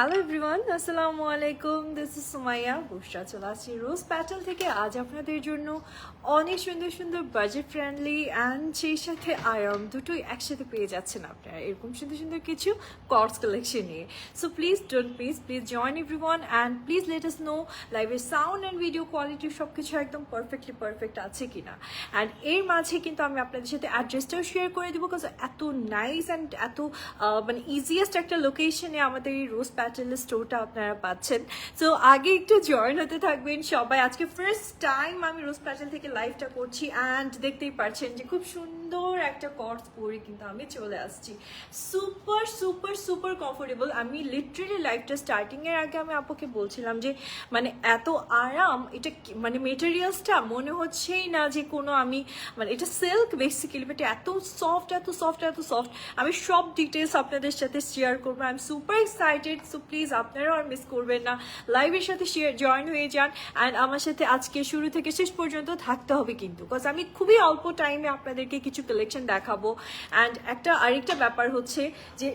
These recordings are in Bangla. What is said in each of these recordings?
হ্যালো এভরিওয়ান আসসালামু আলাইকুম দিস ইজ সুমাইয়া বুসরা চলে আসছি রোজ প্যাটেল থেকে আজ আপনাদের জন্য অনেক সুন্দর সুন্দর বাজেট ফ্রেন্ডলি অ্যান্ড সেই সাথে আরাম দুটোই একসাথে পেয়ে যাচ্ছেন আপনারা। এরকম সুন্দর সুন্দর কিছু কর্স কালেকশন নিয়ে। So please don't please please join everyone and please let us know লাইভের সাউন্ড অ্যান্ড ভিডিও কোয়ালিটি সব কিছু একদম পারফেক্টলি পারফেক্ট আছে কিনা। অ্যান্ড এর মাঝে কিন্তু আমি আপনাদের সাথে অ্যাড্রেসটাও শেয়ার করে দেবো বিকজ এত নাইস অ্যান্ড এত মানে ইজিয়েস্ট একটা লোকেশনে আমাদের এই রোজ প্যাটেলের স্টোরটা আপনারা পাচ্ছেন। সো আগে একটু জয়েন হতে থাকবেন সবাই। আজকে ফার্স্ট টাইম আমি রোজ প্যাটেল থেকে লাইভটা করছি অ্যান্ড দেখতেই পারছেন যে খুব সুন্দর একটা কর্স পরে কিন্তু আমি চলে আসছি। সুপার সুপার সুপার কমফোর্টেবল আমি লিটারেলি লাইফটা স্টার্টিং এর আগে আমি আপুকে বলছিলাম যে মানে এত আরাম, এটা মানে মেটেরিয়ালসটা মনে হচ্ছেই না যে কোনো আমি মানে এটা সিল্ক বেসিক্যালি বাট এত সফট এত সফট এত সফট আমি সব ডিটেলস আপনাদের সাথে শেয়ার করব। I am super excited so please আপনারাও আর মিস করবেন না। লাইভের সাথে শেয়ার জয়েন হয়ে যান। অ্যান্ড আমার সাথে আজকে শুরু থেকে শেষ পর্যন্ত থাকতে হবে কিন্তু। বিকজ আমি খুবই অল্প টাইমে আপনাদেরকে কিছু কালেকশন দেখাবো। অ্যান্ড একটা আরেকটা ব্যাপার হচ্ছে যে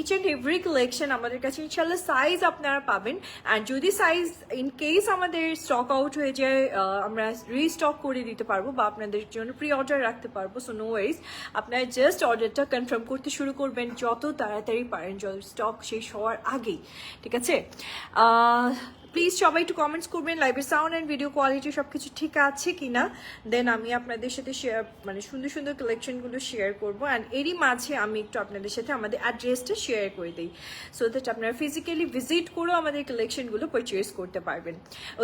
ইচ অ্যান্ড এভরি কালেকশন আমাদের কাছে ইনশাল্লাহ সাইজ আপনারা পাবেন। অ্যান্ড যদি সাইজ ইন কেস আমাদের স্টক আউট হয়ে যায় আমরা রিস্টক করে দিতে পারব বা আপনাদের জন্য প্রি অর্ডার রাখতে পারব। সো নো ওয়াইজ আপনারা জাস্ট অর্ডারটা কনফার্ম করতে শুরু করবেন। যত তাড়াতাড়ি পারেন, যত স্টক শেষ হওয়ার আগেই ঠিক আছে? প্লিজ সবাই একটু কমেন্টস করবেন লাইভের সাউন্ড অ্যান্ড ভিডিও কোয়ালিটি সব কিছু ঠিক আছে কিনা? দেন আমি আপনাদের সাথে শেয়ার মানে সুন্দর সুন্দর কালেকশনগুলো শেয়ার করব অ্যান্ড এরই মাঝে আমি একটু আপনাদের সাথে আমাদের অ্যাড্রেসটা শেয়ার করে দিই সো দ্যাট আপনারা ফিজিক্যালি ভিজিট করেও আমাদের কালেকশনগুলো পারচেস করতে পারবেন।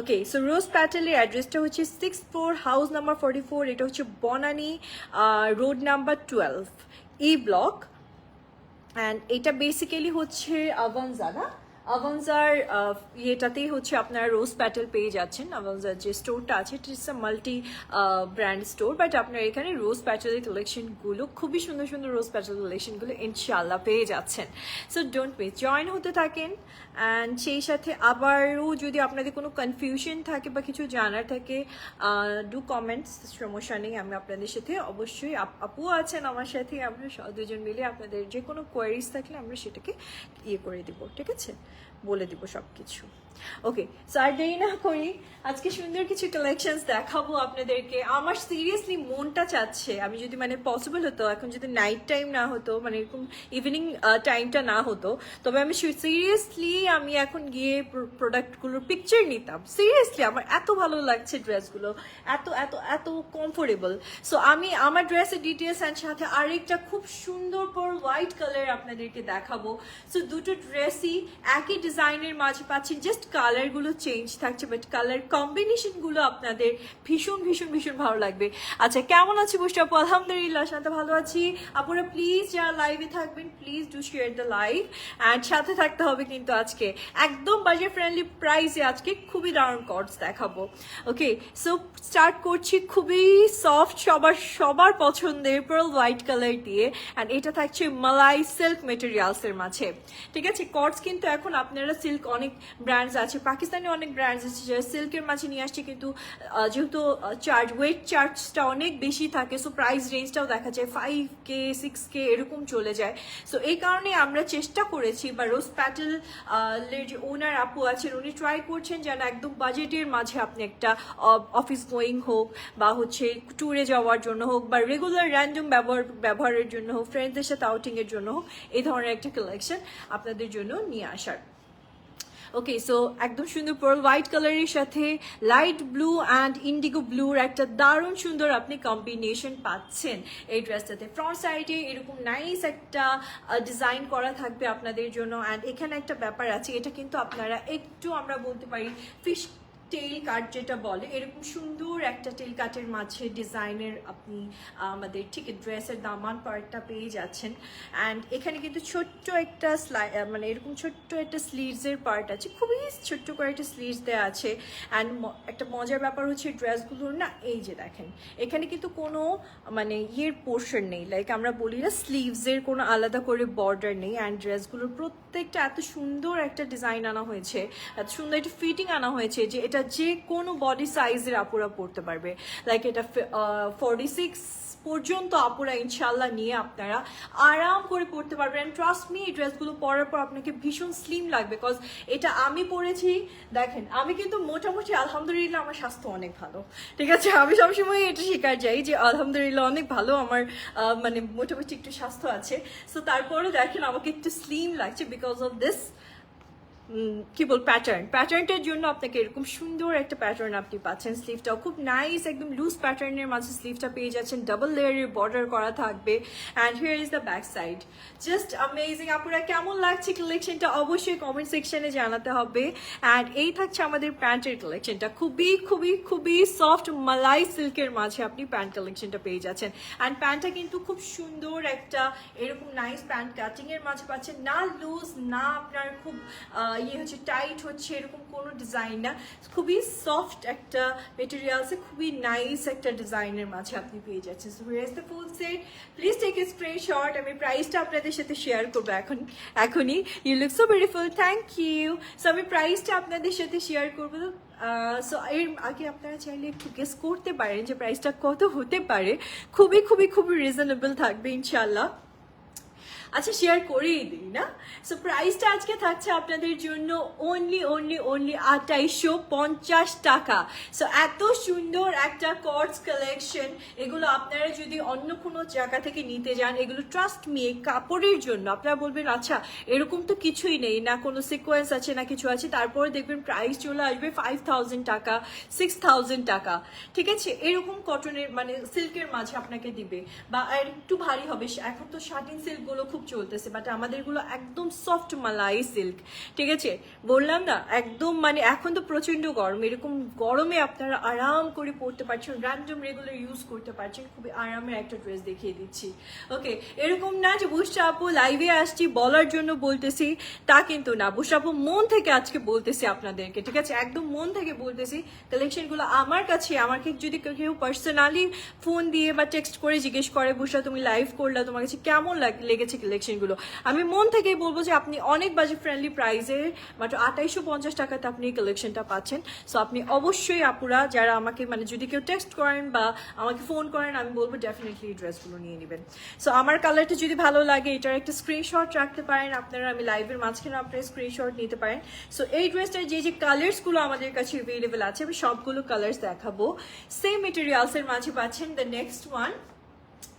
ওকে সো রোজ প্যাটেলের অ্যাড্রেসটা হচ্ছে six four house number forty four এটা হচ্ছে Banani road number twelve E block and এটা বেসিক্যালি হচ্ছে আভানজা আভানজার ইয়েটাতেই হচ্ছে আপনারা রোজ প্যাটেল পেয়ে যাচ্ছেন আভানজার যে স্টোরটা আছে it a multi brand store but আপনার এখানে রোজ প্যাটেলের কালেকশনগুলো খুবই সুন্দর সুন্দর রোজ প্যাটেল কালেকশনগুলো ইনশাল্লাহ পেয়ে যাচ্ছেন সো ডোন্ট মিস জয়েন হতে থাকেন অ্যান্ড সেই সাথে আবারও যদি আপনাদের কোনো কনফিউশন থাকে বা কিছু জানার থাকে ডু কমেন্টস সমস্যা নেই আমি আপনাদের সাথে অবশ্যই আপু আছেন আমার সাথে আমরা দুজন মিলে আপনাদের যে কোনো কোয়ারিজ থাকলে আমরা সেটাকে ইয়ে করে দেবো ঠিক আছে বলে দিব সব কিছু ওকে স্যার দেরি না করি, আজকে সুন্দর কিছু কালেকশনস দেখাবো আপনাদেরকে। আমার সিরিয়াসলি মনটা চাচ্ছে, আমি যদি মানে পসিবল হতো, এখন যদি নাইট টাইম না হতো মানে এরকম ইভিনিং টাইমটা না হতো, তবে আমি সিরিয়াসলি আমি এখন গিয়ে প্রোডাক্টগুলোর পিকচার নিতাম। সিরিয়াসলি আমার এত ভালো লাগছে ড্রেসগুলো এত এত এত কমফোর্টেবল সো আমি আমার ড্রেসের ডিটেলস অ্যান্ড সাথে আরেকটা খুব সুন্দর পর হোয়াইট কালার আপনাদেরকে দেখাবো। সো দুটো ড্রেসই একই ডিজাইনের মাঝে পাচ্ছেন জাস্ট কালারগুলো চেঞ্জ থাকছে বাট কালার কম্বিনেশনগুলো আপনাদের ভীষণ ভীষণ ভীষণ ভালো লাগবে। আচ্ছা কেমন আছে বুঝতে আপু? আলহামদুলিল্লাহ, সাথে ভালো আছি। আপুরা প্লিজ যারা লাইভে থাকবেন please do share the live and সাথে থাকতে হবে কিন্তু আজকে একদম বাজেট ফ্রেন্ডলি প্রাইসে আজকে খুবই দারুণ কর্ডস দেখাবো। ওকে সো স্টার্ট করছি খুবই সফট সবার সবার পছন্দের পার্ল হোয়াইট কালার দিয়ে। অ্যান্ড এটা থাকছে মালাই সিল্ক মেটেরিয়ালসের মাঝে। ঠিক আছে কর্ডস কিন্তু এখন আপনারা সিল্ক অনেক ব্র্যান্ডস আছে। পাকিস্তানি অনেক ব্র্যান্ডস আছে যারা সিল্কের মাঝে নিয়ে আসছে, কিন্তু যেহেতু চার্জ ওয়েট চার্জটা অনেক বেশি থাকে সো প্রাইস রেঞ্জটাও দেখা যায়। ফাইভ কে সিক্স কে এরকম চলে যায়। সো এই কারণে আমরা চেষ্টা করেছি, বা রোজ প্যাটেল যে ওনার আপু আছেন, উনি ট্রাই করছেন যেন একদম বাজেটের মাঝে আপনি একটা অফিস গোয়িং হোক, বা হচ্ছে ট্যুরে যাওয়ার জন্য হোক, বা রেগুলার র্যান্ডম ব্যবহার, ব্যবহারের জন্য হোক ফ্রেন্ডদের সাথে আউটিংয়ের জন্য হোক, এই ধরনের একটা কালেকশন আপনাদের জন্য নিয়ে আসার। ওকে সো একদম সুন্দর পার্ল হোয়াইট কালারের সাথে লাইট ব্লু অ্যান্ড ইন্ডিগো ব্লুর একটা দারুণ সুন্দর আপনি কম্বিনেশন পাচ্ছেন এই ড্রেসটাতে ফ্রন্ট সাইডে এরকম নাইস একটা ডিজাইন করা থাকবে আপনাদের জন্য। অ্যান্ড এখানে একটা ব্যাপার আছে, এটা কিন্তু আপনারা একটু আমরা বলতে পারি ফিশ টেইল কাট যেটা বলে, এরকম সুন্দর একটা টেল কাটের মাঝে ডিজাইনের আপনি, আমাদের ঠিক ড্রেসের দামান পার্টটা পেয়ে যাচ্ছেন। অ্যান্ড এখানে কিন্তু ছোট্ট একটা স্লাই মানে এরকম ছোট্ট একটা স্লিভসের পার্ট আছে। খুবই ছোট্ট করে একটা স্লিভস দেওয়া আছে। অ্যান্ড একটা মজার ব্যাপার হচ্ছে ড্রেসগুলোর না, এই যে দেখেন, এখানে কিন্তু কোনো মানে ইয়ের পোর্শন নেই। লাইক আমরা বলি না স্লিভসের কোনো আলাদা করে বর্ডার নেই। অ্যান্ড ড্রেসগুলোর প্রত্যেকটা এত সুন্দর একটা ডিজাইন আনা হয়েছে। এত সুন্দর একটা ফিটিং আনা হয়েছে যে এটা এটা যে কোনো বডি সাইজের আপুরা পড়তে পারবে। লাইক এটা ফর্টি সিক্স পর্যন্ত আপুরা ইনশাল্লাহ নিয়ে আপনারা আরাম করে পড়তে পারবেন। ট্রাস্ট মি এই ড্রেসগুলো পরার পর আপনাকে ভীষণ স্লিম লাগবে বিকজ এটা আমি পরেছি। দেখেন, আমি কিন্তু মোটামুটি আলহামদুলিল্লাহ আমার স্বাস্থ্য অনেক ভালো। ঠিক আছে? আমি সবসময় এটা শিকার যাই যে আলহামদুলিল্লাহ অনেক ভালো, আমার মানে মোটামুটি একটু স্বাস্থ্য আছে। সো তারপরে দেখেন, আমাকে একটু স্লিম লাগছে বিকজ অফ দিস কি বল প্যাটার্ন প্যাটার্নটার জন্য আপনাকে এরকম সুন্দর একটা প্যাটার্ন আপনি পাচ্ছেন স্লিভটাও খুব নাইস একদম লুজ প্যাটার্নের মাঝে স্লিভটা পেয়ে যাচ্ছেন। ডাবল লেয়ারের বর্ডার করা থাকবে। And here is the back side just amazing আপনারা কেমন লাগছে কালেকশনটা অবশ্যই কমেন্ট সেকশনে জানাতে হবে। অ্যান্ড এই থাকছে আমাদের প্যান্টের কালেকশনটা খুবই খুবই খুবই সফট মালাই সিল্কের মাঝে আপনি প্যান্ট কালেকশনটা পেয়ে যাচ্ছেন। অ্যান্ড প্যান্টটা কিন্তু খুব সুন্দর একটা এরকম নাইস প্যান্ট কাটিংয়ের মাঝে পাচ্ছেন। না লুজ না আপনার খুব ইয়ে হচ্ছে টাইট হচ্ছে, এরকম কোনো ডিজাইন না। খুবই সফট একটা মেটেরিয়ালসে খুবই নাইস একটা ডিজাইনের মাঝে আপনি পেয়ে যাচ্ছেন। So here the full set please take a screenshot আমি প্রাইসটা আপনাদের সাথে শেয়ার করব এখন, এখনই। You look so beautiful thank you so আমি প্রাইসটা আপনাদের সাথে শেয়ার করব। সো এর আগে আপনারা চাইলে একটু গেস করতে পারেন যে প্রাইসটা কত হতে পারে। খুবই খুবই খুবই রিজনেবল থাকবে ইনশাল্লাহ আচ্ছা শেয়ার করেই দিই, না? সো প্রাইসটা আজকে থাকছে আপনাদের জন্য অনলি অনলি অনলি আটাইশো পঞ্চাশ টাকা। সো এত সুন্দর একটা কর্ডস কালেকশন এগুলো আপনারা যদি অন্য কোনো জায়গা থেকে নিতে যান, এগুলো ট্রাস্ট মি কাপড়ের জন্য। আপনারা বলবেন আচ্ছা এরকম তো কিছুই নেই, না কোনো সিকোয়েন্স আছে, না কিছু আছে। তারপরে দেখবেন প্রাইস চলে আসবে ফাইভ থাউজেন্ড টাকা সিক্স থাউজেন্ড টাকা। ঠিক আছে? এরকম কটনের মানে সিল্কের মাঝে আপনাকে দিবে। বা, আর একটু ভারী হবে। এখন তো শার্টিন সিল্কগুলো খুব চলতেছে বাট আমাদেরগুলো একদম সফট মালাই সিল্ক ঠিক আছে? বললাম না, একদম মানে এখন তো প্রচণ্ড গরম, এরকম গরমে আপনারা আরাম করে পড়তে পারছেন র্যান্ডম রেগুলার ইউজ করতে পারছেন, খুবই আরামের একটা ড্রেস দেখিয়ে দিচ্ছি ওকে এরকম না যে বুসটা আপু লাইভে আসছি, বলার জন্য বলতেছি, তা কিন্তু না বুসটা আপু মন থেকে আজকে বলতেছি আপনাদেরকে, ঠিক আছে? একদম মন থেকে বলতেছি কালেকশনগুলো আমার কাছে, আমাকে যদি কেউ পার্সোনালি ফোন দিয়ে বা টেক্সট করে জিজ্ঞেস করে, বুসা, তুমি লাইভ করলা, তোমার কাছে কেমন লাগ- লেগেছে কালেকশনগুলো আমি মন থেকেই বলব যে আপনি অনেক বাজে ফ্রেন্ডলি প্রাইসে মাত্র আঠাইশো পঞ্চাশ টাকাতে আপনি কালেকশনটা পাচ্ছেন। সো আপনি অবশ্যই আপুরা, যারা আমাকে মানে যদি কেউ টেক্সট করেন বা আমাকে ফোন করেন, আমি বলব ডেফিনেটলি এই ড্রেসগুলো নিয়ে নেবেন। সো আমার কালারটা যদি ভালো লাগে, এটার একটা স্ক্রিনশট রাখতে পারেন। আপনারা আমি লাইভের মাঝখানে আপনারা স্ক্রিনশট নিতে পারেন। সো এই ড্রেসটার যে যে কালার্সগুলো আমাদের কাছে অ্যাভেলেবেল আছে, আমি সবগুলো কালার্স দেখাবো। সেম মেটেরিয়ালসের মাঝে পাচ্ছেন দ্য নেক্সট ওয়ান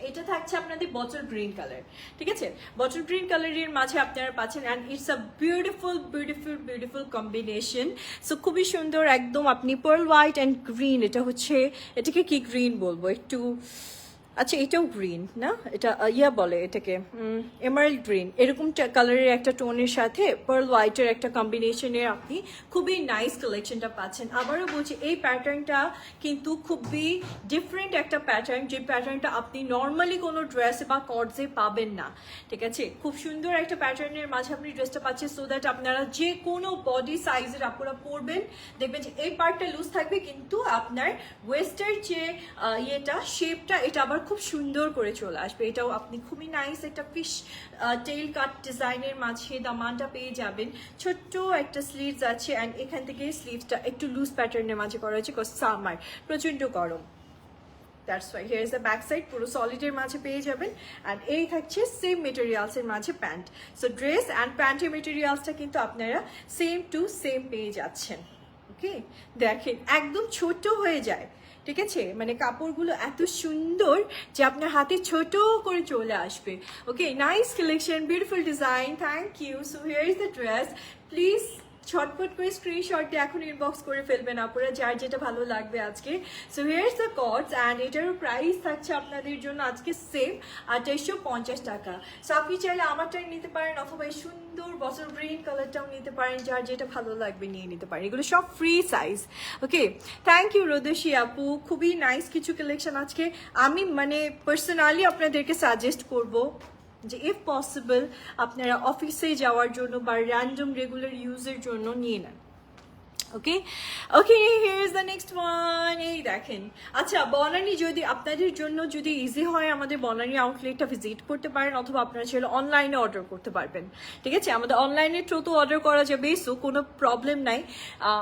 এটা থাকছে আপনাদের বটল গ্রিন কালার ঠিক আছে? বটল গ্রিন কালারের মাঝে আপনারা পাচ্ছেন and it's a beautiful beautiful beautiful combination so খুবই সুন্দর, একদম আপনি পার্ল হোয়াইট অ্যান্ড গ্রিন এটা হচ্ছে, এটাকে কি গ্রিন বলব? একটু আচ্ছা এটাও গ্রিন না? এটা ইয়া বলে এটাকে এমারেল গ্রিন এরকম কালারের একটা টোনের সাথে পার্ল হোয়াইটের একটা কম্বিনেশনের আপনি খুবই নাইস কালেকশনটা পাচ্ছেন। আবারও বলছি, এই প্যাটার্নটা কিন্তু খুবই ডিফারেন্ট একটা প্যাটার্ন যে প্যাটার্নটা আপনি নর্মালি কোনো ড্রেসে বা কর্ডসে পাবেন না। ঠিক আছে? খুব সুন্দর একটা প্যাটার্নের মাঝে আপনি ড্রেসটা পাচ্ছেন সো দ্যাট আপনারা যে কোনো বডি সাইজের আপনারা পরবেন, দেখবেন যে এই পার্টটা লুজ থাকবে, কিন্তু আপনার ওয়েস্টের যে ইয়েটা শেপটা এটা আবার খুব সুন্দর করে চলে আসবে। এটাও আপনি খুবই নাইস একটা ফিশ টেইল কাট ডিজাইনের মাঝে দামানটা পেয়ে যাবেন। ছোট্ট একটা স্লিভস আছে অ্যান্ড এখান থেকে স্লিভসটা একটু লুজ প্যাটার্নের মাঝে করা হয়েছে সামার প্রচণ্ড গরম। That's why here is the back side পুরো সলিডের মাঝে পেয়ে যাবেন। অ্যান্ড এই থাকছে সেম মেটেরিয়ালসের মাঝে প্যান্ট সো ড্রেস অ্যান্ড প্যান্টের মেটেরিয়ালসটা কিন্তু আপনারা সেম টু সেম পেয়ে যাচ্ছেন। ওকে দেখেন, একদম ছোট হয়ে যায়। ঠিক আছে? মানে কাপড়গুলো এত সুন্দর যে আপনার হাতে ছোট করে চলে আসবে। Okay nice collection beautiful design thank you so here is the dress please ছটপট করে স্ক্রিনশট দিয়ে এখন ইনবক্স করে ফেলবেন আপনারা যার যেটা ভালো লাগবে আজকে। So here's the coats and এটারও প্রাইস থাকছে আপনাদের জন্য আজকে সেম আঠাইশশো পঞ্চাশ টাকা। সো আপনি চাইলে আমারটাই নিতে পারেন অথবা এই সুন্দর বছর গ্রিন কালারটাও নিতে পারেন, যার যেটা ভালো লাগবে নিয়ে নিতে পারেন। এগুলো সব free size okay thank you Rodoshi আপু। খুবই নাইস কিছু কালেকশন আজকে। আমি মানে পার্সোনালি আপনাদেরকে সাজেস্ট করব। যে ইফ পসিবল আপনারা অফিসে যাওয়ার জন্য বা র্যান্ডম রেগুলার ইউজের জন্য নিয়ে নেন। Okay okay here is the next one এই দেখেন। আচ্ছা বনানি যদি আপনাদের জন্য যদি ইজি হয়, আমাদের বনানি আউটলেটটা ভিজিট করতে পারেন অথবা আপনারা চাইলে অনলাইনে অর্ডার করতে পারবেন। ঠিক আছে? আমাদের অনলাইনে থ্রুতেও অর্ডার করা যাবে সো কোনো প্রবলেম নাই।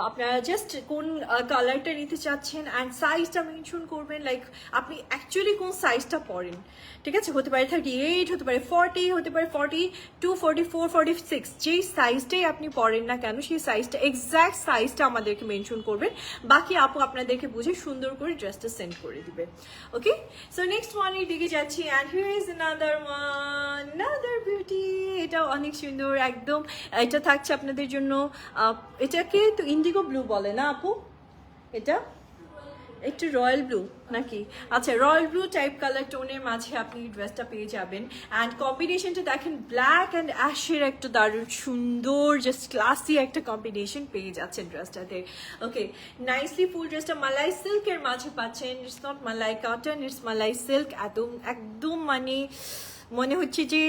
আপনারা জাস্ট কোন কালারটা নিতে চাচ্ছেন অ্যান্ড সাইজটা মেনশন করবেন লাইক আপনি অ্যাকচুয়ালি কোন সাইজটা পরেন। ঠিক আছে? হতে পারে থার্টি এইট হতে পারে ফর্টি হতে পারে forty two forty four forty six যেই সাইজটাই আপনি পরেন না কেন, সেই সাইজটা এক্স্যাক্ট সাইজটা আমাদেরকে মেনশন করবেন। বাকি আপু আপনাদেরকে বুঝে সুন্দর করে ড্রেসটা সেন্ড করে দিবে। ওকে সো নেক্সট ওয়ানের দিকে যাচ্ছি and here is another one another beauty এটা অনেক সুন্দর, একদম। এটা থাকছে আপনাদের জন্য এটাকে তো ইন্ডিগো ব্লু বলে না আপু? এটা? একটু রয়্যাল ব্লু নাকি? আচ্ছা রয়্যাল ব্লু টাইপ কালার টোনের মাঝে আপনি ড্রেসটা পেয়ে যাবেন। অ্যান্ড কম্বিনেশনটা দেখেন ব্ল্যাক অ্যান্ড অ্যাশের একটা দারুণ সুন্দর জাস্ট ক্লাসি একটা কম্বিনেশন পেয়ে যাচ্ছেন ড্রেসটাতে ওকে নাইসলি ফুল ড্রেসটা মালাই সিল্কের মাঝে পাচ্ছেন। ইটস নট মালাই কটন ইটস মালাই সিল্ক একদম একদম মানে মনে হচ্ছে যে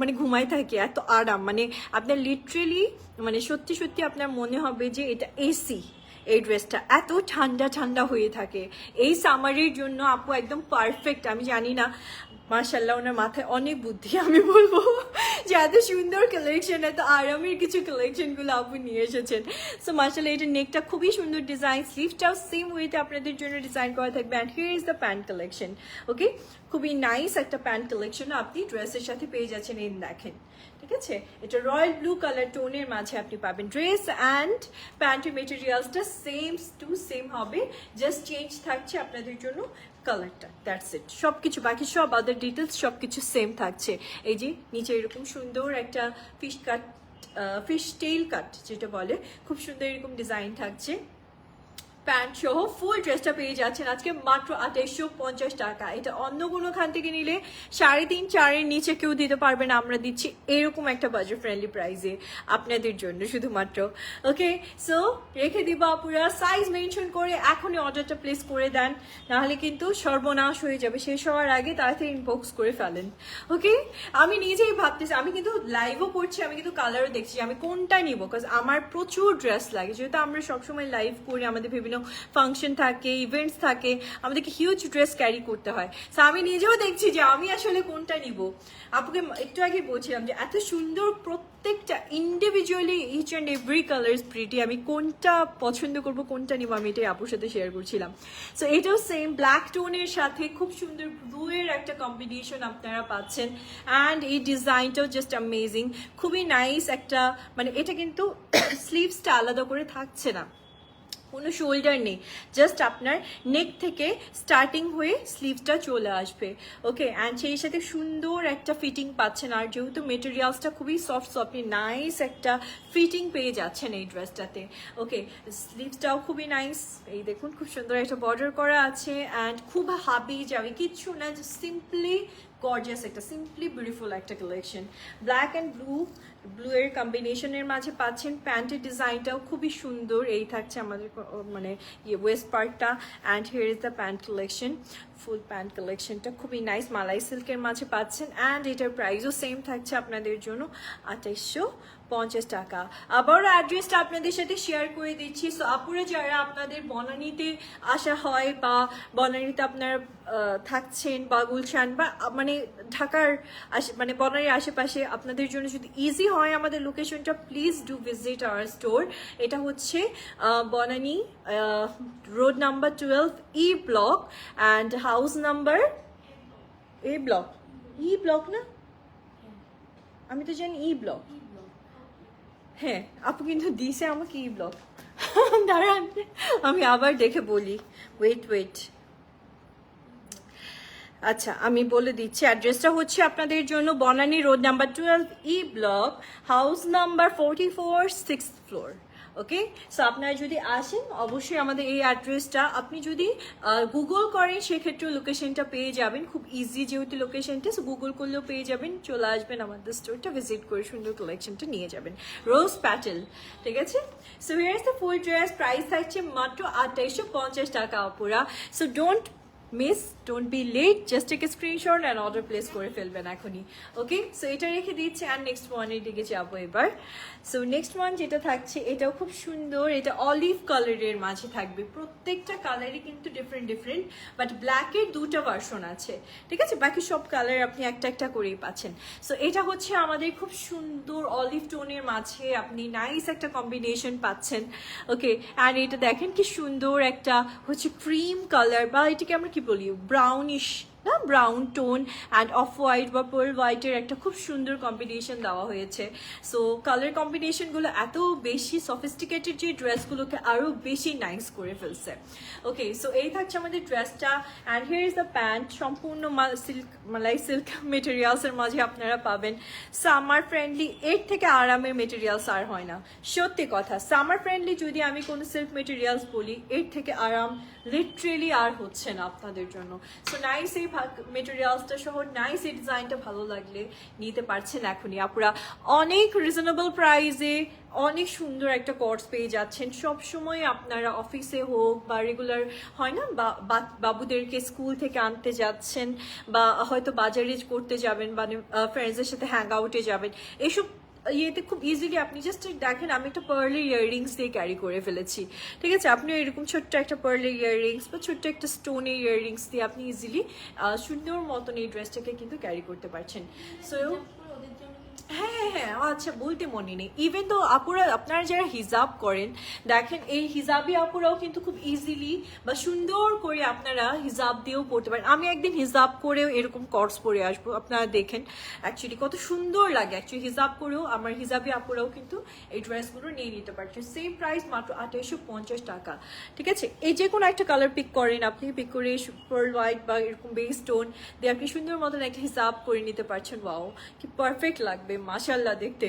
মানে ঘুমাই থাকে, এত আরাম। মানে আপনার লিটারেলি মানে সত্যি সত্যি আপনার মনে হবে যে এটা এসি এই ড্রেসটা এত ঠান্ডা ঠান্ডা হয়ে থাকে। এই সামারের জন্য আপু একদম পারফেক্ট আমি জানি না। মার্শাল্লাহ ওনার মাথায় অনেক বুদ্ধি, আমি বলব। যে এত সুন্দর কালেকশন এত আরামের কিছু কালেকশনগুলো আপু নিয়ে এসেছেন। সো মার্শাল্লাহ এটা নেকটা খুবই সুন্দর ডিজাইন স্লিভটাও সেম ওয়েতে আপনাদের জন্য ডিজাইন করা থাকবে and here is the pant collection okay খুবই নাইস একটা প্যান্ট কালেকশন আপনি ড্রেসের সাথে পেয়ে যাচ্ছেন, এই দেখেন, ঠিক আছে? এটা রয়্যাল ব্লু কালার টোনের মাঝে আপনি পাবেন। ড্রেস অ্যান্ড প্যান্টের মেটেরিয়ালসটা সেম টু সেম হবে জাস্ট চেঞ্জ থাকছে আপনাদের জন্য। কালারটা দ্যাটস ইট সব কিছু বাকি সব আদার ডিটেলস সব কিছু সেম থাকছে। এই যে নিচে এরকম সুন্দর একটা fish cut fish tail cut যেটা বলে, খুব সুন্দর এরকম ডিজাইন থাকছে। প্যান্ট সহ ফুল ড্রেসটা পেয়ে যাচ্ছেন আজকে মাত্র আঠাইশশো পঞ্চাশ টাকা। এটা অন্য কোনো খান থেকে নিলে সাড়ে তিন, চারের নিচে কেউ দিতে পারবে না। আমরা দিচ্ছি এরকম একটা বাজেট ফ্রেন্ডলি প্রাইসে আপনাদের জন্য শুধুমাত্র। ওকে সো রেখে দিব আপুরা সাইজ মেনশন করে এখনই অর্ডারটা প্লেস করে দেন। নাহলে কিন্তু সর্বনাশ হয়ে যাবে, শেষ হওয়ার আগে তাড়াতাড়ি ইনবক্স করে ফেলেন। ওকে আমি নিজেই ভাবতেছি, আমি কিন্তু লাইভও করছি, আমি কিন্তু কালারও দেখছি আমি কোনটা নিব বিকজ আমার প্রচুর ড্রেস লাগে। যেহেতু আমরা সবসময় লাইভ করি, আমাদের বিভিন্ন ফাংশন থাকে ইভেন্টস থাকে, আমাদেরকে হিউজ ড্রেস ক্যারি করতে হয়। সো আমি নিজেও দেখছি যে আমি আসলে কোনটা নিব। আপুকে একটু আগে বলছিলাম যে এত সুন্দর প্রত্যেকটা individually each and every colour pretty আমি কোনটা পছন্দ করব, কোনটা নিব আমি এটাই আপুর সাথে শেয়ার করছিলাম। সো এটাও সেম ব্ল্যাক টোনের সাথে খুব সুন্দর ব্লু এর একটা কম্বিনেশন আপনারা পাচ্ছেন। অ্যান্ড এই ডিজাইনটাও জাস্ট অ্যামেজিং খুবই নাইস একটা মানে এটা কিন্তু স্লিভসটা আলাদা করে থাকছে না। কোনো শোল্ডার নেই। জাস্ট আপনার নেক থেকে স্টার্টিং হয়ে স্লিভসটা চলে আসবে। ওকে অ্যান্ড সেই সাথে সুন্দর একটা ফিটিং পাচ্ছেন। আর যেহেতু মেটেরিয়ালসটা খুবই সফট সো আপনি নাইস একটা ফিটিং পেয়ে যাচ্ছেন এই ড্রেসটাতে ওকে স্লিভসটাও খুবই নাইস এই দেখুন, খুব সুন্দর একটা বর্ডার করা আছে। অ্যান্ড খুব হাবি যাবে কিচ্ছু না সিম্পলি গর্জিয়াস একটা সিম্পলি বিউটিফুল একটা collection black and blue blue এর কম্বিনেশনের মাঝে পাচ্ছেন প্যান্টের ডিজাইনটাও খুবই সুন্দর। এই থাকছে আমাদের মানে ওয়েস্ট পার্টটা and here is the pant collection full pant কালেকশনটা খুবই নাইস মালাই সিল্কের মাঝে পাচ্ছেন অ্যান্ড এটার প্রাইসও সেম থাকছে আপনাদের জন্য আঠাইশশো পঞ্চাশ টাকা। আবারও অ্যাড্রেসটা আপনাদের সাথে শেয়ার করে দিচ্ছি। সো আপুরা যারা আপনাদের বনানীতে আসা হয় বা বনানীতে আপনারা থাকছেন বা গুলশান বা মানে ঢাকার মানে বনানীর আশেপাশে আপনাদের জন্য যদি ইজি হয় আমাদের লোকেশনটা please do visit our store এটা হচ্ছে Banani road number twelve E block and house number A block E block না? আমি তো জানি ই ব্লক হ্যাঁ আপু কিন্তু দিছে আমাকে ই ব্লক দাঁড়ান, আমি আবার দেখে বলি। ওয়েট ওয়েট আচ্ছা আমি বলে দিচ্ছি অ্যাড্রেসটা হচ্ছে আপনাদের জন্য Banani road number twelve E block house number forty four six floor okay so আপনারা যদি আসেন, অবশ্যই আমাদের এই অ্যাড্রেসটা আপনি যদি গুগল করেন সেক্ষেত্রে লোকেশনটা পেয়ে যাবেন। খুব ইজি যেহেতু লোকেশনটা সো গুগল করলেও পেয়ে যাবেন। চলে আসবেন আমাদের স্টোরটা ভিজিট করে সুন্দর কালেকশনটা নিয়ে যাবেন। রোজ প্যাটেল ঠিক আছে? So here is the full dress price থাকছে মাত্র আঠাইশো পঞ্চাশ টাকা অপুরা so don't miss don't be late just take screenshot and order place করে ফেলবেন এখনই। ওকে সো এটা রেখে দিচ্ছি অ্যান্ড নেক্সট ওয়ানের দিকে যাব এবার। সো নেক্সট ওয়ান যেটা থাকছে, এটাও খুব সুন্দর। এটা অলিভ কালারের মাঝে থাকবে। প্রত্যেকটা কালারই কিন্তু ডিফারেন্ট ডিফারেন্ট বাট ব্ল্যাকের দুটো ভার্সন আছে। ঠিক আছে? বাকি সব কালার আপনি একটা একটা করেই পাচ্ছেন। সো এটা হচ্ছে আমাদের খুব সুন্দর অলিভ টোনের মাঝে আপনি নাইস একটা কম্বিনেশন পাচ্ছেন। ওকে আর এটা দেখেন কি সুন্দর একটা হচ্ছে ক্রিম কালার বা এটাকে আমরা কি বলি? ব্রাউনিশ না brown tone and off white বা পার্ল হোয়াইটের একটা খুব সুন্দর কম্বিনেশন দেওয়া হয়েছে। সো কালার কম্বিনেশনগুলো এত বেশি সফিস্টিকেটেড যে ড্রেসগুলোকে আরও বেশি নাইস করে ফেলছে। ওকে সো এই থাকছে আমাদের ড্রেসটা and here is the pant সম্পূর্ণ সিল্ক মালাই সিল্ক মেটেরিয়ালসের মাঝে আপনারা পাবেন। সামার ফ্রেন্ডলি এর থেকে আরামের মেটেরিয়ালস আর হয় না। সত্যি কথা সামার ফ্রেন্ডলি যদি আমি কোনো সিল্ক মেটেরিয়ালস বলি, এর থেকে আরাম লিটারেলি আর হচ্ছে না আপনাদের জন্য। সো নাইস এই মেটেরিয়ালসটা সহ নাইস এই ডিজাইনটা ভালো লাগলে নিতে পারছেন এখনই। আপুরা, অনেক রিজনেবল প্রাইসে অনেক সুন্দর একটা কোর্স পেয়ে যাচ্ছেন। সব সময় আপনারা অফিসে হোক বা রেগুলার হয় না, বা- বা- বাবুদেরকে স্কুল থেকে আনতে যাচ্ছেন বা হয়তো বাজারে করতে যাবেন মানে ফ্রেন্ডসদের সাথে হ্যাং আউটে যাবেন, এসব ইয়েতে খুব ইজিলি আপনি জাস্ট দেখেন, আমি একটা পার্লের ইয়াররিংস দিয়ে ক্যারি করে ফেলেছি। ঠিক আছে? আপনি এরকম ছোট্ট একটা পার্লের ইয়াররিংস বা ছোট্ট একটা স্টোনের ইয়াররিংস দিয়ে আপনি ইজিলি সুন্দর মতন এই ড্রেসটাকে কিন্তু ক্যারি করতে পারছেন। সো হ্যাঁ হ্যাঁ হ্যাঁ আচ্ছা বলতে মনে নেই। ইভেন তো আপুরা, আপনারা যারা হিজাব করেন, দেখেন, এই হিজাবি আপুরাও কিন্তু খুব ইজিলি বা সুন্দর করে আপনারা হিজাব দিয়েও পড়তে পারেন। আমি একদিন হিজাব করেও এরকম কোর্স পরে আসব, আপনারা দেখেন। অ্যাকচুয়ালি কত সুন্দর লাগে। অ্যাকচুয়ালি হিজাব করেও আমার হিজাবি আপুরাও কিন্তু এই ড্রেসগুলো নিয়ে নিতে পারছে সেম প্রাইস মাত্র আঠাইশো পঞ্চাশ টাকা। ঠিক আছে? এই যে কোনো একটা কালার পিক করেন আপনি পিক করে সুপার হোয়াইট বা এরকম বেস টোন দিয়ে আপনি সুন্দর মতন একটা হিসাব করে নিতে পারছেন। ওয়াও কি পারফেক্ট লাগবে মাসাল্লাহ দেখতে।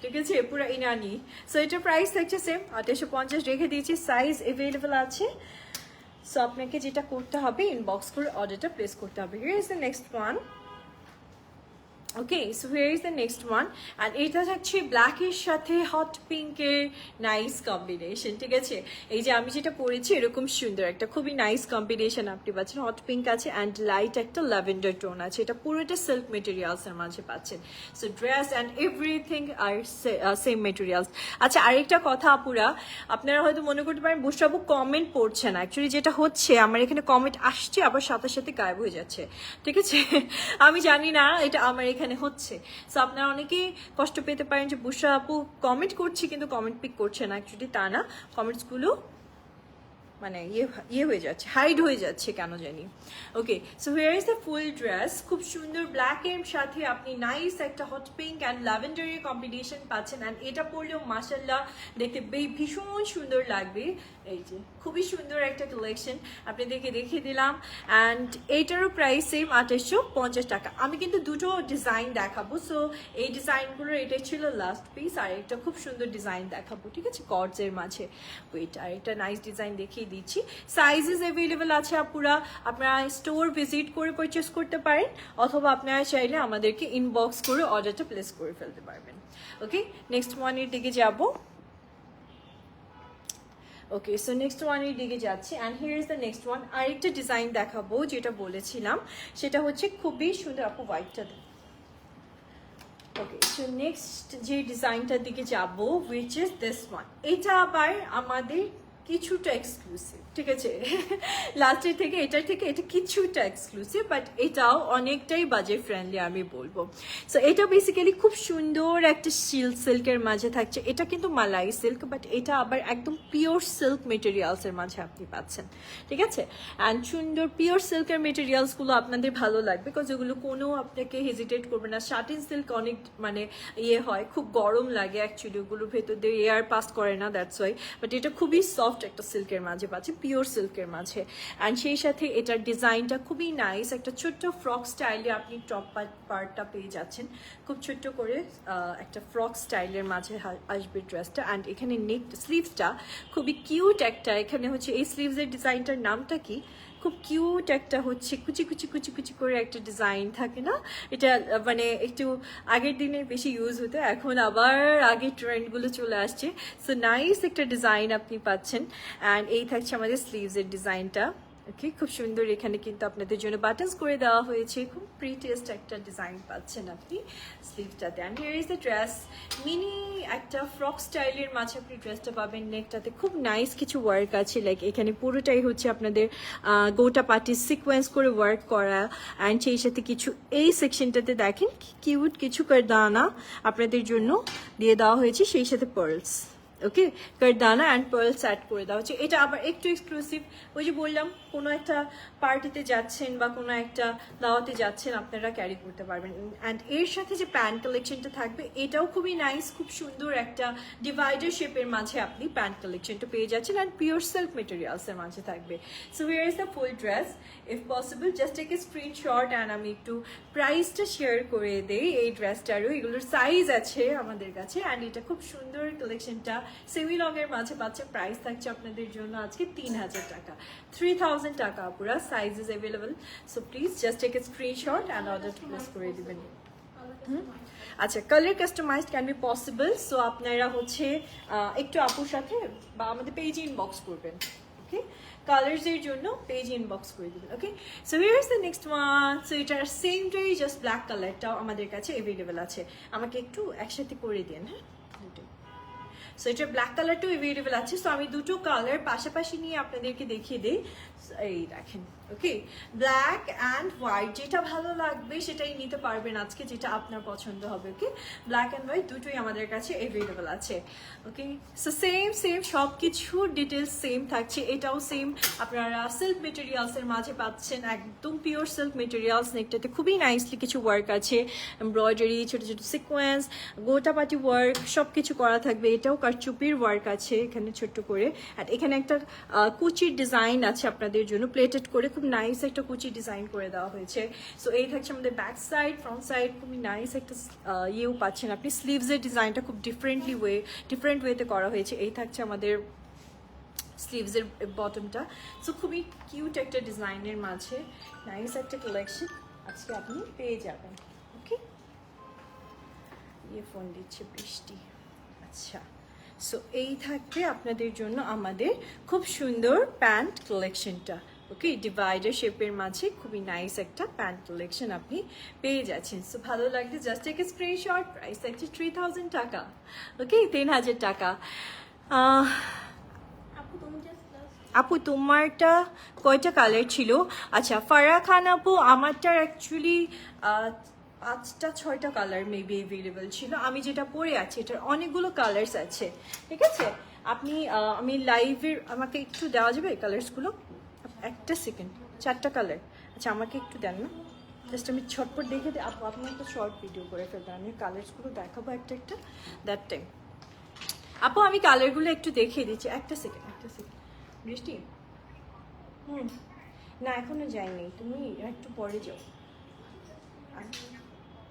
ঠিক আছে, পুরো ইনানি। সো এটা প্রাইস থাকছে সেম আঠাশশো পঞ্চাশ রেখে দিয়েছি সাইজ অ্যাভেলেবেল আছে। সো আপনাকে যেটা করতে হবে ইনবক্স করে অর্ডারটা প্লেস করতে হবে। Here is the next one okay so here is the next one and এটা থাকছে ব্ল্যাকের সাথে হট পিঙ্কের নাইস কম্বিনেশন ঠিক আছে? এই যে আমি যেটা পরেছি, এরকম সুন্দর একটা, খুবই নাইস কম্বিনেশন আপনি পাচ্ছেন। হট পিঙ্ক আছে অ্যান্ড লাইট একটা ল্যাভেন্ডার টোন আছে। এটা পুরোটা সিল্ক মেটেরিয়ালসের মাঝে পাচ্ছেন। সো ড্রেস অ্যান্ড এভরিথিং আর সেম মেটেরিয়ালস আচ্ছা আরেকটা কথা আপুরা, আপনারা হয়তো মনে করতে পারেন, বুসরাবু কমেন্ট পড়ছে না। অ্যাকচুয়ালি যেটা হচ্ছে, আমার এখানে কমেন্ট আসছে, আবার সাথে সাথে গায়েব হয়ে যাচ্ছে। ঠিক আছে? আমি জানি না, এটা আমার এখানে হচ্ছে। সো আপনারা অনেকেই কষ্ট পেতে পারেন যে, বুসা আপু কমেন্ট করছি, কিন্তু কমেন্ট পিক করছে না। অ্যাকচুয়ালি তা না। কমেন্টসগুলো মানে ইয়ে ইয়ে হয়ে যাচ্ছে হাইড হয়ে যাচ্ছে কেন জানি। Okay so here is the full dress খুব সুন্দর ব্ল্যাক এর সাথে আপনি নাইস একটা হট পিঙ্ক অ্যান্ড ল্যাভেন্ডারের কম্বিনেশন পাচ্ছেন অ্যান্ড এটা পরলেও মাসাল্লাহ দেখতে ভীষণ সুন্দর লাগবে। এই যে, খুবই সুন্দর একটা কালেকশন আপনাদেরকে দেখিয়ে দিলাম অ্যান্ড এইটারও প্রাইস সেম আঠাশশো পঞ্চাশ টাকা। আমি কিন্তু দুটো ডিজাইন দেখাবো সো এই ডিজাইনগুলোর এটাই ছিল লাস্ট পিস আর একটা খুব সুন্দর ডিজাইন দেখাবো, ঠিক আছে? কর্ডসের মাঝে। ওইটা একটা নাইস ডিজাইন দেখিয়ে দিচ্ছি। সাইজেস অ্যাভেলেবেল আছে আপুরা। আপনারা স্টোর ভিজিট করে পারচেস করতে পারেন, অথবা আপনারা চাইলে আমাদেরকে ইনবক্স করে অর্ডারটা প্লেস করে ফেলতে পারবেন। ওকে নেক্সট ওয়ানের দিকে যাব। ওকে সো নেক্সট ওয়ানের দিকে যাচ্ছি and here is the next one আরেকটা ডিজাইন দেখাবো, যেটা বলেছিলাম। সেটা হচ্ছে খুবই সুন্দর আপু হোয়াইটটা ওকে সো নেক্সট যে ডিজাইনটার দিকে যাব উইচ ইজ দিস ওয়ান এটা আবার আমাদের কিছুটা এক্সক্লুসিভ ঠিক আছে? লাস্টের থেকে এটার থেকে এটা কিছুটা এক্সক্লুসিভ বাট এটাও অনেকটাই বাজেট ফ্রেন্ডলি আমি বলব। সো এটা বেসিক্যালি খুব সুন্দর একটা শিল সিল্কের মাঝে থাকছে। এটা কিন্তু মালাই সিল্ক বাট এটা আবার একদম পিওর সিল্ক মেটেরিয়ালসের মাঝে আপনি পাচ্ছেন। ঠিক আছে? অ্যান্ড সুন্দর পিওর সিল্কের মেটেরিয়ালসগুলো আপনাদের ভালো লাগবে বিকজ ওগুলো কোনো আপনাকে হেজিটেট করবে না। শার্টিন সিল্ক অনেক মানে ইয়ে হয়, খুব গরম লাগে অ্যাকচুয়ালি ওগুলোর ভেতর দিয়ে এয়ার পাস করে না দ্যাটস ওয়াই বাট এটা খুবই সফট একটা সিল্কের মাঝে পাচ্ছে। পিওর সিল্কের মাঝে। অ্যান্ড সেই সাথে এটার ডিজাইনটা খুবই নাইস একটা ছোট্ট ফ্রক স্টাইলে আপনি টপ পার্টটা পেয়ে যাচ্ছেন। খুব ছোট্ট করে একটা ফ্রক স্টাইলের মাঝে আসবে ড্রেসটা অ্যান্ড এখানে নেক স্লিভসটা খুবই কিউট একটা, এখানে হচ্ছে এই স্লিভসের ডিজাইনটার নামটা কি? খুব কিউট একটা হচ্ছে কুচি কুচি কুচি কুচি করে একটা ডিজাইন থাকে না? এটা মানে একটু আগের দিনে বেশি ইউজ হতো, এখন আবার আগের ট্রেন্ডগুলো চলে আসছে। সো নাইস একটা ডিজাইন আপনি পাচ্ছেন। অ্যান্ড এই থাকছে আমাদের স্লিভসের ডিজাইনটা। ওকে খুব সুন্দর এখানে কিন্তু আপনাদের জন্য বাটনস করে দেওয়া হয়েছে। খুব প্রিটেস্ট একটা ডিজাইন পাচ্ছেন আপনি। স্লিভটাতে and here is the dress mini একটা ফ্রক স্টাইলের মাঝে আপনি ড্রেসটা পাবেন। নেকটাতে খুব নাইস কিছু ওয়ার্ক আছে। লাইক এখানে পুরোটাই হচ্ছে আপনাদের গোটা পাটি সিকোয়েন্স করে ওয়ার্ক করা। অ্যান্ড সেই সাথে কিছু এই সেকশনটাতে দেখেন কিউট কিছু কারদানা আপনাদের জন্য দিয়ে দেওয়া হয়েছে। সেই সাথে পার্লস ওকে? কারদানা অ্যান্ড পার্লস অ্যাড করে দেওয়া হচ্ছে এটা আবার একটু এক্সক্লুসিভ ওই যে বললাম, কোনো একটা পার্টিতে যাচ্ছেন বা কোনো একটা দাওয়াতে যাচ্ছেন, আপনারা ক্যারি করতে পারবেন। অ্যান্ড এর সাথে যে প্যান্ট কালেকশনটা থাকবে, এটাও খুবই নাইস খুব সুন্দর একটা ডিভাইডার শেপের মাঝে আপনি প্যান্ট কালেকশনটা পেয়ে যাচ্ছেন অ্যান্ড পিওর সিল্ক মেটেরিয়ালসের মাঝে থাকবে। So here is the full dress if possible just take a screenshot and আমি একটু প্রাইসটা শেয়ার করে দেই। এই ড্রেসটারও এগুলোর সাইজ আছে আমাদের কাছে। অ্যান্ড এটা খুব সুন্দর কালেকশনটা সেমি লংয়ের মাঝে পাচ্ছে প্রাইস থাকছে আপনাদের জন্য আজকে তিন হাজার টাকা। থ্রি থাউজেন্ড টাকা পুরা size is available so please just take a screenshot and order place করে দিবেন। আচ্ছা colour customised can be possible so আপনারা হচ্ছে একটু আপুর সাথে বা আমাদের পেজে ইনবক্স করবেন। ওকে কালার্সের জন্য পেজ ইনবক্স করে দেবেন। Okay so here is the next one so এটার সেমটাই জাস্ট ব্ল্যাক কালারটাও আমাদের কাছে অ্যাভেলেবেল আছে। আমাকে একটু একসাথে করে দিন হ্যাঁ? সো এটা ব্ল্যাক কালারটাও এভেলেবেল আছে। সো আমি দুটো কালার পাশাপাশি নিয়ে আপনাদেরকে দেখিয়ে দিই। এই দেখেন ওকে ব্ল্যাক অ্যান্ড হোয়াইট যেটা ভালো লাগবে সেটাই নিতে পারবেন আজকে, যেটা আপনার পছন্দ হবে ওকে ব্ল্যাক অ্যান্ড হোয়াইট দুটোই আমাদের কাছে অ্যাভেলেবেল আছে ওকে সো সেম সেম সব কিছুর ডিটেলস সেম থাকছে। এটাও সেম আপনারা সিল্ক মেটেরিয়ালসের মাঝে পাচ্ছেন, একদম পিওর সিল্ক মেটেরিয়ালস নেকটাতে খুবই নাইসলি কিছু ওয়ার্ক আছে। এমব্রয়ডারি ছোট ছোট সিকোয়েন্স গোটাপাটি ওয়ার্ক সব কিছু করা থাকবে। এটাও কারচুপির ওয়ার্ক আছে, এখানে ছোট্ট করে। আর এখানে একটা কুচির ডিজাইন আছে আপনাদের জন্য প্লেটেড করে খুব নাইস একটা কুচি ডিজাইন করে দেওয়া হয়েছে। সো এই থাকছে আমাদের ব্যাক সাইড ফ্রন্ট সাইড খুবই নাইস একটা ইয়েও পাচ্ছেন আপনি। স্লিভসের ডিজাইনটা খুব ডিফারেন্টলি ওয়ে ডিফারেন্ট ওয়েতে করা হয়েছে। এই থাকছে আমাদের স্লিভসের বটমটা সো খুবই কিউট একটা ডিজাইনের মাঝে নাইস একটা কালেকশন আজকে আপনি পেয়ে যাবেন। ওকে ইয়ে ফোন দিচ্ছে বৃষ্টি। আচ্ছা। সো এই থাকবে আপনাদের জন্য আমাদের খুব সুন্দর প্যান্ট কালেকশনটা। ওকে ডিভাইডার শেপের মাঝে খুবই নাইস একটা প্যান্ট কালেকশন আপনি পেয়ে যাচ্ছেন। সো ভালো লাগলে জাস্ট এক স্ক্রিনশট প্রাইস থাকছে থ্রি থাউজেন্ড টাকা। ওকে তিন হাজার টাকা। আপু তোমারটা কয়টা কালার ছিল? আচ্ছা ফারা খান আপু আমারটার অ্যাকচুয়ালি পাঁচটা, ছয়টা কালার মেবি অ্যাভেলেবেল ছিল। আমি যেটা পরে আছি, এটার অনেকগুলো কালার্স আছে, ঠিক আছে? আপনি আমি লাইভের আমাকে একটু দেওয়া যাবে কালার্সগুলো একটা সেকেন্ড চারটা কালার আচ্ছা আমাকে একটু দেন না। জাস্ট আমি ছটপট দেখে দিই আপু, আপনি একটা শর্ট ভিডিও করে ফেলবেন। আমি কালার্সগুলো দেখাবো একটা একটা দ্যাট টাইম আপু, আমি কালারগুলো একটু দেখিয়ে দিচ্ছি। একটা সেকেন্ড একটা সেকেন্ড বৃষ্টি? হুম। না, এখনও যাইনি তুমি একটু পরে যাও।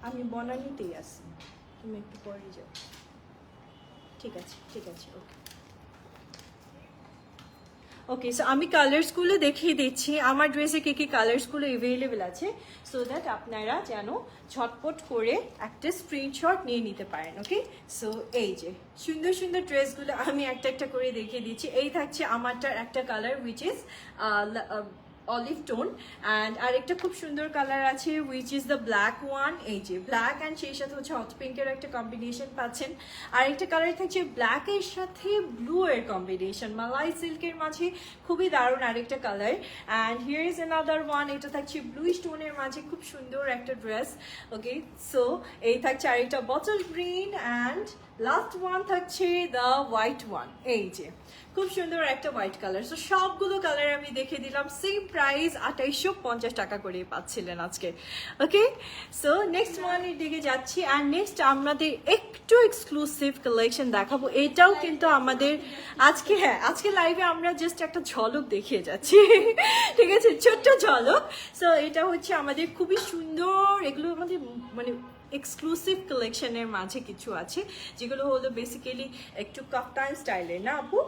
আমি- বনানিতেই আসি তুমি একটু পরে যাও। ঠিক আছে ঠিক আছে ওকে ওকে সো আমি কালার্সগুলো দেখিয়ে দিচ্ছি। আমার ড্রেসে কী কী কালার্সগুলো অ্যাভেলেবেল আছে সো দ্যাট আপনারা যেন ঝটপট করে একটা স্ক্রিনশট নিয়ে নিতে পারেন ওকে সো এই যে, সুন্দর সুন্দর ড্রেসগুলো আমি একটা একটা করে দেখিয়ে দিচ্ছি। এই থাকছে আমারটার একটা colour which is olive tone and আরেকটা খুব সুন্দর কালার আছে which is the black one এই যে ব্ল্যাক অ্যান্ড সেই সাথে হচ্ছে হট পিঙ্কের একটা কম্বিনেশন পাচ্ছেন। আরেকটা কালার থাকছে ব্ল্যাকের সাথে ব্লু এর কম্বিনেশন মালাই সিল্কের মাঝে খুবই দারুণ আরেকটা colour and here is another one এটা থাকছে ব্লু স্টোনের মাঝে, খুব সুন্দর একটা ড্রেস ওকে সো এই থাকছে আরেকটা bottle green and last one থাকছে দ্য হোয়াইট ওয়ান এই যে খুব সুন্দর একটা হোয়াইট কালার সো সবগুলো কালার আমি দেখে দিলাম। সেম প্রাইস আঠাইশশো পঞ্চাশ টাকা করে পাচ্ছিলেন আজকে। ওকে সো নেক্সট ওয়ানের দিকে যাচ্ছি। অ্যান্ড নেক্সট আমাদের একটু এক্সক্লুসিভ কালেকশন দেখাবো। এটাও কিন্তু আমাদের আজকে হ্যাঁ আজকে লাইভে আমরা জাস্ট একটা ঝলক দেখিয়ে যাচ্ছি। ঠিক আছে? ছোট্ট ঝলক। সো এটা হচ্ছে আমাদের খুবই সুন্দর, এগুলো আমাদের মানে এক্সক্লুসিভ কালেকশনের মাঝে কিছু আছে। যেগুলো হলো বেসিক্যালি একটু কাপ্তান স্টাইলের না, আপু?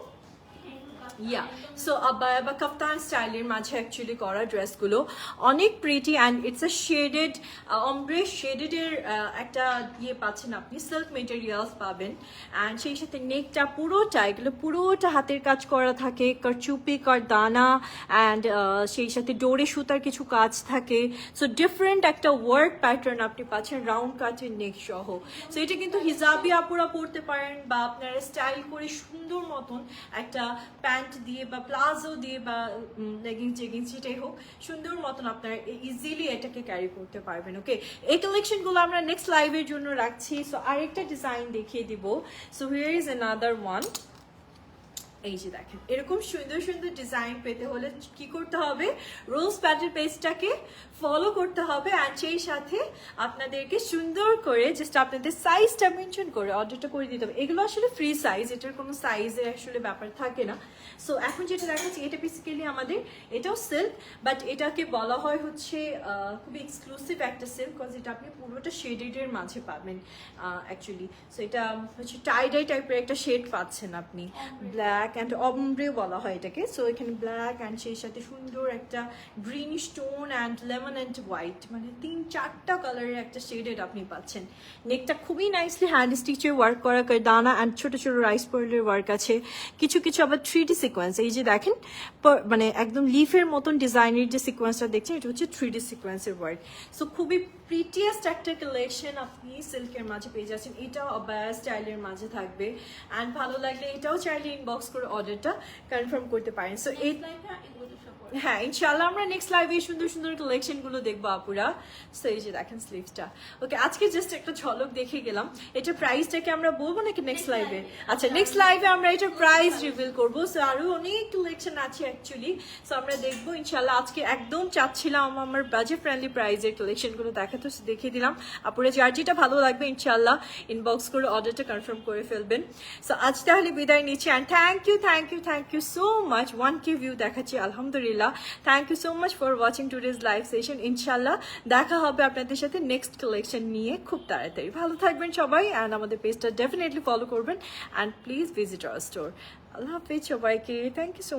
ইয়া সো আবায়া বা কাফতান স্টাইলের মাঝে অ্যাকচুয়ালি করা ড্রেসগুলো অনেক pretty and it's a shaded ombre শেডেডের একটা ইয়ে পাচ্ছেন আপনি সিল্ক মেটেরিয়ালস পাবেন। অ্যান্ড সেই সাথে নেকটা পুরোটা এগুলো পুরোটা হাতের কাজ করা থাকে কারচুপি কারদানা অ্যান্ড সেই সাথে ডোরে সুতার কিছু কাজ থাকে। সো ডিফারেন্ট একটা ওয়ার্ক প্যাটার্ন আপনি পাচ্ছেন রাউন্ড কাটের নেক সহ। সো এটা কিন্তু হিজাবি আপুরা পরতে পারেন বা আপনারা স্টাইল করে সুন্দর মতন একটা প্যান্ট দিয়ে বা প্লাজো দিয়ে বা লেগিংস জেগিংস যেটাই হোক, সুন্দর মতন আপনারা ইজিলি এটাকে ক্যারি করতে পারবেন ওকে এই কালেকশনগুলো আমরা নেক্সট লাইভের জন্য রাখছি সো আরেকটা ডিজাইন দেখিয়ে দিব। So here is another one এই যে দেখেন এরকম সুন্দর সুন্দর ডিজাইন পেতে হলে কি করতে হবে? রোজ প্যাটের পেজটাকে ফলো করতে হবে আর সেই সাথে আপনাদেরকে সুন্দর করে জাস্ট আপনাদের সাইজটা মেনশন করে অর্ডারটা করে দিতে হবে। এগুলো আসলে ফ্রি সাইজ এটার কোনো সাইজের আসলে ব্যাপার থাকে না। সো এখন যেটা দেখাচ্ছি এটা বেসিক্যালি আমাদের এটাও সিল্ক বাট এটাকে বলা হয় হচ্ছে খুবই এক্সক্লুসিভ একটা সিল্ক কজ এটা আপনি পুরোটা শেডেডের মাঝে পাবেন অ্যাকচুয়ালি সো এটা হচ্ছে টাইডাই টাইপের একটা শেড পাচ্ছেন আপনি। ব্ল্যাক অ্যান্ড অমব্রেও বলা হয় এটাকে। সো এখানে ব্ল্যাক অ্যান্ড সেই সাথে সুন্দর একটা green stone and lemon and white মানে তিন চারটা কালারের একটা শেডেড আপনি পাচ্ছেন। নেকটা খুবই নাইসলি হ্যান্ড স্টিচে ওয়ার্ক করা দানা অ্যান্ড ছোট ছোট রাইস পার্লের ওয়ার্ক আছে। কিছু কিছু আবার থ্রি ডি সিকোয়েন্স এই যে দেখেন মানে একদম লিফের মতন ডিজাইনের যে সিকোয়েন্সটা দেখছেন, এটা হচ্ছে থ্রি ডি সিকোয়েন্সের ওয়ার্ক সো খুবই প্রিটিয়েস্ট একটা কালেকশন আপনি সিল্কের মাঝে পেয়ে যাচ্ছেন। এটাও অবায়া স্টাইলের মাঝে থাকবে। অ্যান্ড ভালো লাগলে এটাও চাইলে ইনবক্স করে অর্ডারটা কনফার্ম করতে পারেন। সো এই হ্যাঁ ইনশাল্লাহ আমরা নেক্সট লাইভে সুন্দর সুন্দর কালেকশনগুলো দেখব আপুরা। সো এই যে দেখেন স্লিভসটা ওকে আজকে জাস্ট একটা ঝলক দেখে গেলাম। এটা প্রাইসটাকে আমরা বলব নাকি নেক্সট লাইভে আচ্ছা নেক্সট লাইভে আমরা এটা প্রাইস রিভিল করব। সো আরও অনেক কালেকশন আছে অ্যাকচুয়ালি সো আমরা দেখব ইনশাল্লাহ আজকে একদম চাচ্ছিলাম আমার বাজেট ফ্রেন্ডলি প্রাইজের কালেকশনগুলো দেখাতে। দেখিয়ে দিলাম। আপুরা যার যেটা ভালো লাগবে ইনশাল্লাহ ইনবক্স করে অর্ডারটা কনফার্ম করে ফেলবেন। সো আজ তাহলে বিদায় নিচ্ছি। And thank you thank you thank you so much one K view দেখাচ্ছি আলহামদুলিল্লাহ। Thank you so much for watching today's live session ইনশাল্লাহ দেখা হবে আপনাদের সাথে নেক্সট কালেকশন নিয়ে খুব তাড়াতাড়ি। ভালো থাকবেন সবাই অ্যান্ড আমাদের পেজটা ডেফিনেটলি ফলো করবেন and please visit our store আল্লাহ হাফিজ সবাইকে। Thank you so